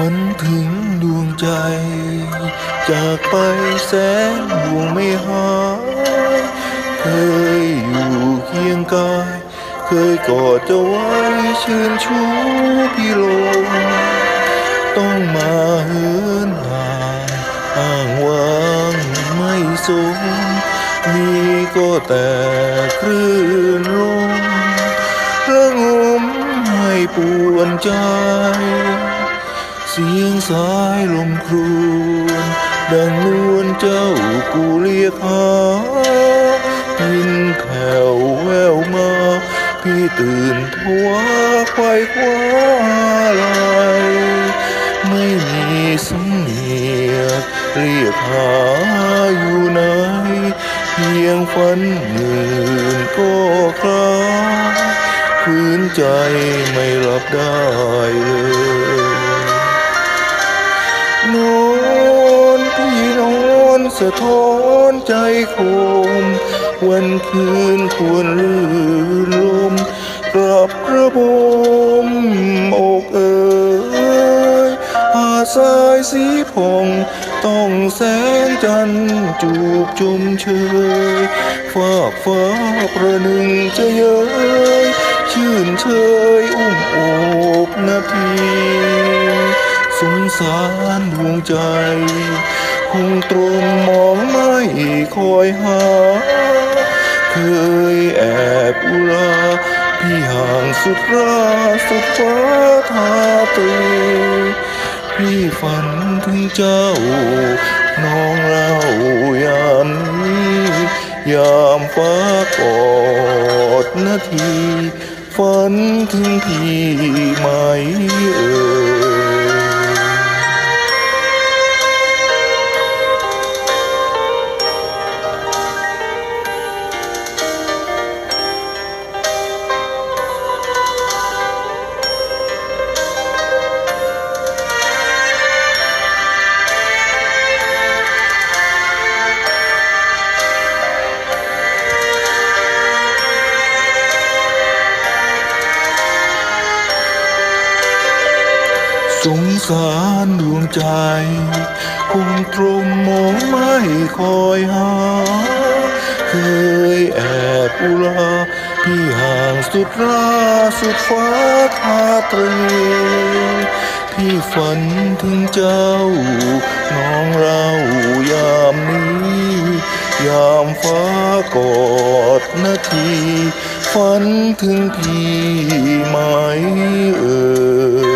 มันถึงดวงใจ จากไปแสนดวงไม่หายเคยอยู่เคียงกาย เคยกอดจะไว้ชื่นชูพี่ลมต้องมาเหินห่างอ้างว้างไม่สมมีก็แต่คลื่นลมระงมให้ปวนใจ สียงสายลมครวญดังนวลเจ้ากูเรียกหายินแผ่วแววมา พี่ตื่นทว่าควายคว้าลายไม่มีสำเนียกเรียกหาอยู่ไหนเพียงฝันหมื่นก็คลาคืนใจไม่หลับได้เลย สะท้อนใจโคม วันคืนควรลื่นลมกลับกระบมอกเอ่ยหาดทรายสีผ่องต้องแสงจันทร์จูบจุมเชยฟากฟ้าประหนึ่งจะเย้ยชื่นเชยอุ้มโอบนาทีสงสารดวงใจ ตรงมองไม่คอยหา เคยแอบอุราพี่ห่างสุดราสุดฟ้าทาตีพี่ฝันถึงเจ้า น้องเล่ายามนี้ ยามฟ้ากอดนาที ฝันถึงพี่ไหมเอ่ย งสารดวงใจ คงตรงมองไม่คอยหา เคยแอบอุราพี่ห่างสุดราสุดฟ้าทาตรีพี่ฝันถึงเจ้า น้องเรายามนี้ ยามฟ้ากอดนาที ฝันถึงพี่ไหมเอ่ย